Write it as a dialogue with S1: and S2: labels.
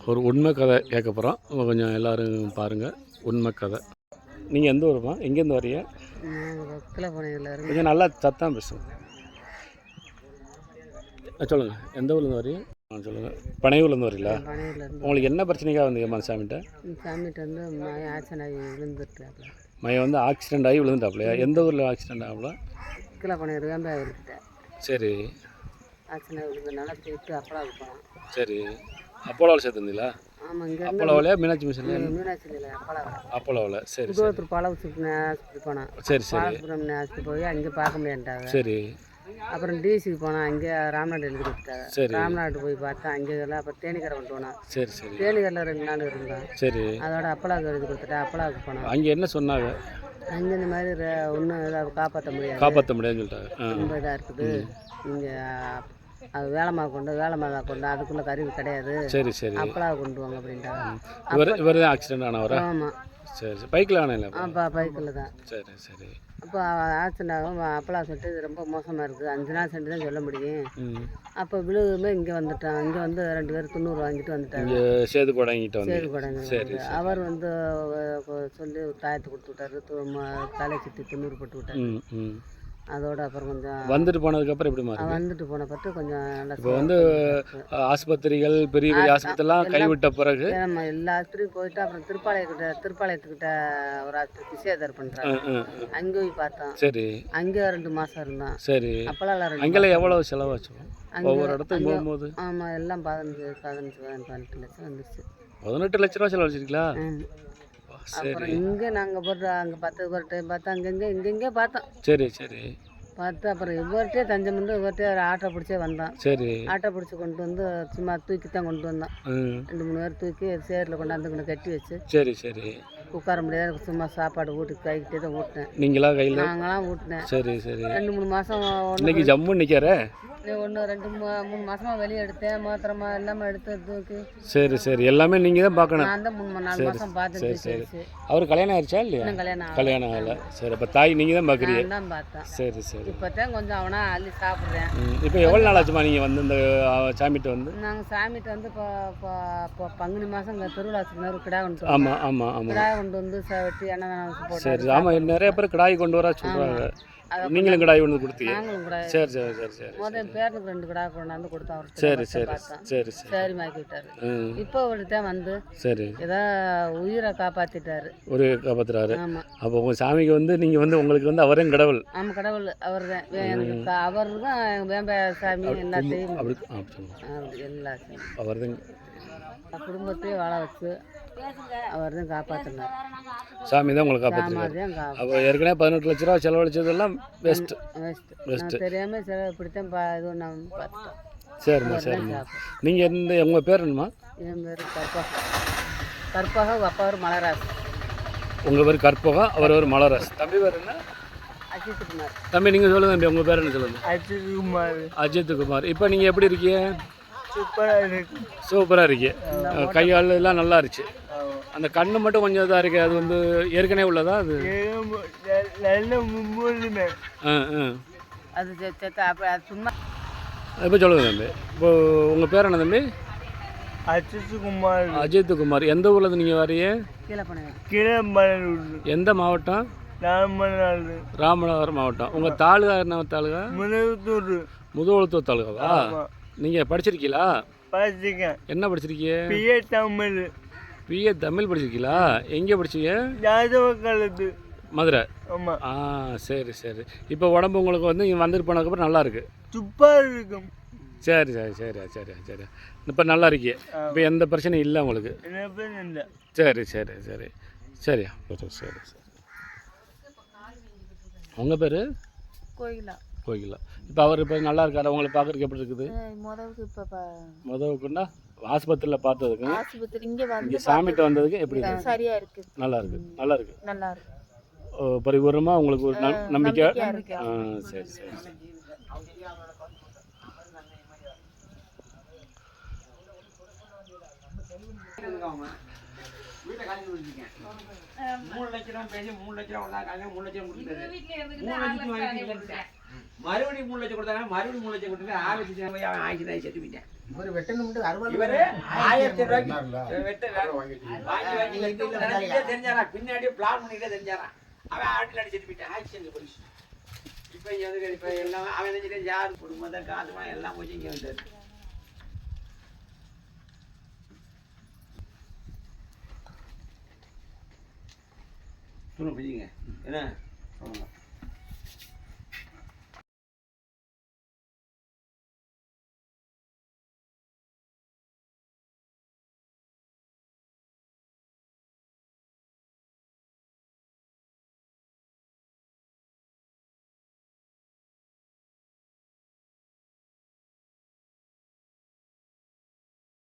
S1: ஒரு உண்மை கதை கேட்க போகிறோம் கொஞ்சம் எல்லோரும் பாருங்கள் உண்மை கதை. நீங்கள் எந்த ஊருமா எங்கேருந்து வரீங்க? கொஞ்சம் நல்லா சத்தம் பேசுங்க. சொல்லுங்கள் எந்த ஊர்லேருந்து வரீங்க? ஆ சொல்லுங்கள் பனையூர்லேருந்து வரீங்களா? உங்களுக்கு என்ன பிரச்சனைக்காக வந்தீங்க மனசாமிட்ட
S2: சாமிகிட்ட வந்து மகன் ஆக்சன் ஆகி விழுந்துட்டாப்புல
S1: மையம் வந்து ஆக்சிடென்ட் ஆகி விழுந்துட்டாப்லையா? எந்த ஊரில் ஆக்சிடென்ட் ஆகல?
S2: கிளப்பனையூர் வேம்பாயிருக்கிட்ட
S1: சரி.
S2: ஆக்சன் ஆகி விழுந்ததுனால போயிட்டு அப்பளாவுக்கு போனோம்.
S1: சரி. அப்போலோவில் சேர்த்துருந்தீங்களா
S2: ஆமாம் இங்கே
S1: அப்போலோவிலையா? மீனாட்சி மிஷனில்
S2: மீனாட்சியில் அப்பளாவில்
S1: அப்போலோவில். சரி
S2: பாலவு ஆஸ்பத்திரி போனோம்.
S1: சரி சரி.
S2: ஆஸ்பத்திரி போய் அங்கே பார்க்க முடியாட்டாங்க
S1: சரி.
S2: அப்புறம் டிசிக்கு போனோம் அங்கே ராம்நாடு எழுதி கொடுத்துட்டாங்க.
S1: சரி.
S2: ராம்நாடு போய் பார்த்தா அங்கே எல்லாம் அப்புறம் தேனிக்கரை கொண்டு போனோம்
S1: சரி சரி.
S2: தேனிக்கரில் ரெண்டு நாள் இருந்தோம்
S1: சரி.
S2: அதோட அப்பளாவுக்கு எழுதி கொடுத்துட்டா அப்பளாவுக்கு போனோம்
S1: அங்கே என்ன சொன்னாங்க?
S2: அங்கே இந்த மாதிரி ஒன்றும் ஏதாவது காப்பாற்ற முடியாது.
S1: காப்பாற்ற முடியாதுன்னு சொல்லிட்டாங்க.
S2: ரொம்ப இதாக இருக்குது. இங்கே அது வேலைமா கொண்டு வேலைமாவை கொண்டு அதுக்குள்ளே கருவி கிடையாது.
S1: சரி சரி.
S2: அப்பளாவை கொண்டு வாங்க அப்படின்ட்டாங்க.
S1: இவர் இவர் தான் ஆக்சிடென்ட் ஆனவரா?
S2: ஆமாம்
S1: சரி சரி. பைக்கில் ஆனல
S2: அப்போ? பைக்கில் தான்.
S1: சரி சரி.
S2: அப்போ ஆக்சிடென்ட் சொல்லிட்டு இது ரொம்ப மோசமாக இருக்குது. அஞ்சு நாள் சென்று தான் சொல்ல முடியும். அப்போ விழுகுமே இங்கே வந்துட்டான். இங்கே வந்து ரெண்டு பேர் தொண்ணூறு வாங்கிட்டு வந்துட்டாங்க.
S1: சேது போடாங்கிட்ட வந்து
S2: சேது கொடைங்க
S1: சரி
S2: அவர் வந்து சொல்லி தாயத்தை கொடுத்து விட்டாரு. தலை சுற்றி தொண்ணூறு போட்டு விட்டாரு. அதோட அப்புறம் கொஞ்சம்
S1: வந்துட்டு போனதுக்கப்புறம் எப்படி மாறி
S2: வந்துட்டு போன பட்டு கொஞ்சம் நல்லா
S1: இப்போ வந்து ஆஸ்பத்திரிகள் பெரிய பெரிய ஆஸ்பத்திரிலாம் கைவிட்ட பிறகு?
S2: நம்ம எல்லா ஆஸ்பத்திரியும் போயிட்டு அப்புறம் திருப்பாளையக்கிட்ட திருப்பாளையத்துக்கிட்ட ஒரு ஆஸ்பத்திரி பிசியோதர் பண்ணுறாங்க. அங்கே போய் பார்த்தோம்.
S1: சரி.
S2: அங்கே ரெண்டு மாதம் இருந்தோம்
S1: சரி.
S2: அப்போல்லாம் ரெண்டு
S1: அங்கெல்லாம் எவ்வளோ செலவாச்சு?
S2: அங்கே
S1: ஒவ்வொரு இடத்துக்கு போகும்போது?
S2: ஆமாம் எல்லாம் பதினஞ்சு பதினஞ்சு பதினெட்டு லட்சம் வந்துச்சு
S1: பதினெட்டு லட்ச ரூபா செலவழிச்சிருக்கீங்களா?
S2: அப்புறம் இங்கே நாங்கள் போட்டு அங்கே பத்து ஒரு டைம் பார்த்தோம் அங்கங்கே இங்கங்கே பார்த்தோம்.
S1: சரி சரி.
S2: பார்த்து அப்புறம் இவர்கிட்டே தஞ்சம் வந்து இவர்கிட்டே ஒரு ஆட்டோ பிடிச்சே வந்தோம்
S1: சரி.
S2: ஆட்டோ பிடிச்சி கொண்டு வந்து சும்மா தூக்கி தான் கொண்டு வந்தோம் ரெண்டு மூணு பேர் தூக்கி சேரில் கொண்டாந்து கொண்டு கட்டி வச்சு.
S1: சரி சரி.
S2: உட்கார முடியாது சும்மா சாப்பாடு வீட்டுக்கு கைக்கிட்டே தான் ஊட்டினேன்.
S1: நீங்களா கையில்?
S2: நாங்களாம் ஊட்டினேன்.
S1: சரி சரி.
S2: ரெண்டு மூணு மாதம்
S1: இன்னைக்கு ஜம்மு நிற்கிற
S2: ஒன்று ரெண்டு மூணு மாசமா வெளியே எடுத்தேன். மாத்திரமா எல்லாமே தூக்கி
S1: சரி சரி. எல்லாமே நீங்கள் தான் பார்க்கணும்.
S2: நான் தான் மூணு நாலு மாதம் பார்த்துட்டு போயிடுச்சு
S1: அவர் கல்யாணம் ஆயிடுச்சா இல்லையா?
S2: கல்யாணம்.
S1: கல்யாணம் ஆகல. சரி அப்போ தாய் நீங்கள் தான் பார்க்குறீங்க.
S2: தான் பார்த்தேன்.
S1: சரி சரி.
S2: இப்போ தான் கொஞ்சம் அவனா அள்ளி சாப்பிட்றேன்.
S1: இப்போ எவ்வளோ நாள் ஆச்சுமா நீங்கள் வந்து இந்த அஹ், சாமிகிட்ட வந்து?
S2: நாங்கள் சாமிகிட்ட வந்து இப்போ பங்குனி மாதம் திருவிழா வச்சுருந்தாரு கிடா.
S1: ஆமாம் ஆமாம் ஆமாம்
S2: கொண்டு வந்து வெட்டி போட்டு
S1: சரி ஆமாம் நிறைய பேர் கிடாய் கொண்டு வர சொல்கிறாங்க நீங்களும் கிடாய் கொண்டு வந்து கொடுத்தீங்க. சரி சரி சரி சரி
S2: முதல் என் பேரனுக்கு ரெண்டு கிடா கொண்டாந்து கொடுத்தோம் அவர்
S1: சரி சரி சரி சரி.
S2: சரி மாக்கி விட்டாரு இப்போ அவர்கிட்ட வந்து
S1: சரி.
S2: ஏதோ உயிரை காப்பாற்றிட்டாரு
S1: ஒரு காப்பாத்துறாரு. அப்போ உங்கள் சாமிக்கு வந்து நீங்கள் வந்து உங்களுக்கு வந்து அவரே கடவுள்.
S2: ஆமாம் கடவுள். அவர் தான். எனக்கு அவர் தான் வேம்ப சாமி எல்லாத்தையும்
S1: அவர் தான்.
S2: குடும்பத்தையும் வாழ வச்சு அவர் தான் காப்பாற்றினார்
S1: சாமி தான் உங்களை காப்பாற்றுறாரு
S2: சாமாரி தான் காப்பா
S1: அப்போ ஏற்கனவே பதினெட்டு லட்ச ரூபா செலவழிச்சதெல்லாம் பெஸ்ட்டு
S2: பெஸ்ட் நான் தெரியாமல் சில இப்படித்தான் பா இது நம்ம பார்த்தோம்
S1: சரிம்மா சரிம்மா. நீங்கள் எந்த உங்கள் பேர் என்னம்மா?
S2: என் பேர் கற்பகம் கற்பகம் அப்பா ஒரு மலராசு.
S1: உங்கள் பேர் கற்பகம் அவர் ஒரு மலராஸ் தம்பி பேர் என்ன?
S2: அஜித் குமார்
S1: தம்பி நீங்கள் சொல்லுங்க தம்பி உங்கள் பேர் என்ன சொல்லுங்க?
S2: அஜித் குமார்
S1: அஜித் குமார் இப்போ நீங்கள் எப்படி இருக்கீங்க?
S2: சூப்பராக இருக்கு.
S1: சூப்பராக இருக்கீங்க. கை கால் எல்லாம் நல்லா இருந்துச்சு. அந்த கண்ணு மட்டும் கொஞ்சம் இதாக இருக்குது அது வந்து ஏற்கனவே உள்ளதா அது? ஆ ஆ.
S2: அது சும்மா
S1: இப்போ சொல்லுங்க தம்பி. இப்போ உங்கள் பேர் என்ன தம்பி?
S2: அஜித் குமார்
S1: அஜித் குமார் எந்த ஊர்லேருந்து நீங்கள் வரீங்க?
S2: கீழே பண்ணுங்க
S3: கீழம்பலூர்
S1: எந்த மாவட்டம்? ராமநாதபுரம் மாவட்டம். உங்கள் தாலுகா என்ன தாலுகா?
S3: முனத்தூர்
S1: முதுகுளத்தூர் தாலுகாவா? நீங்கள் படிச்சிருக்கீங்களா?
S3: படிச்சிருக்கேன்.
S1: என்ன படிச்சிருக்கீங்க?
S3: பிஏ தமிழ்.
S1: பிஏ தமிழ் படிச்சிருக்கீங்களா? எங்கே படிச்சீங்க?
S3: யாதவ காலத்து
S1: மதுரை.
S3: ஆமாம்
S1: ஆ சரி சரி. இப்போ உடம்பு உங்களுக்கு வந்து இங்கே வந்துட்டு போனதுக்கப்புறம் நல்லா இருக்கு.
S3: துப்பா இருக்கும்
S1: சரி சரி சரி சரி சரி. இப்போ நல்லா இருக்கீங்க இப்போ எந்த பிரச்சனையும் இல்லை உங்களுக்கு? சரி சரி சரி. சரியா சரி சரி சரி. உங்கள் பேர்?
S2: கோயிலா
S1: கோகிலா. இப்போ அவர் இப்போ நல்லா இருக்காரு? உங்களை பார்க்குறதுக்கு எப்படி இருக்குது?
S2: முதலுக்கு இப்போ
S1: முதவுக்குன்னா ஆஸ்பத்திரியில் பார்த்ததுக்கு
S2: ஆஸ்பத்திரி இங்கே வந்து
S1: இங்கே சாமிகிட்ட வந்ததுக்கு எப்படி இருக்கு?
S2: சரியா இருக்கு.
S1: நல்லா இருக்கு. நல்லா இருக்கு.
S2: நல்லா இருக்கு.
S1: பரிபூர்ணமாக உங்களுக்கு ஒரு நம்- நம்பிக்கை?
S2: நம்பிக்கையா இருக்கு.
S1: ஆ சரி சரி சரி.
S4: வீட்டை காலி கொடுத்துருக்கேன் மூணு லட்ச ரூபா பேசி மூணு லட்ச ரூபா வந்தா காலையில மூணு லட்சம் கொடுத்துட்டாரு. மூணு லட்சம் வாங்கி. மறுபடியும் மூணு லட்சம் கொடுத்தாங்க மறுபடியும் மூணு லட்சம் கொடுத்து ஆறு லட்சம் போய் அவன் ஆயிரத்தி நாய் செத்து போயிட்டேன்.
S5: இவர் வெட்டணும்னு அறுபது
S4: இவரு ஆயிரத்தி ரூபாய்க்கு. வெட்டு வாங்கி வாங்கி தெரிஞ்சாரா? பின்னாடியே பிளான் பண்ணிட்டே தெரிஞ்சாரா? அவன் ஆட்டில் அடிச்சுட்டு போயிட்டான். ஆக்சிடென்ட் போலீஸ் இப்போ எல்லாம் அவன் நினைச்சிட்டு யார் குடும்பம் தான் காசுமா எல்லாம் போச்சு இங்கே ทุนไปยังไงเห็นไห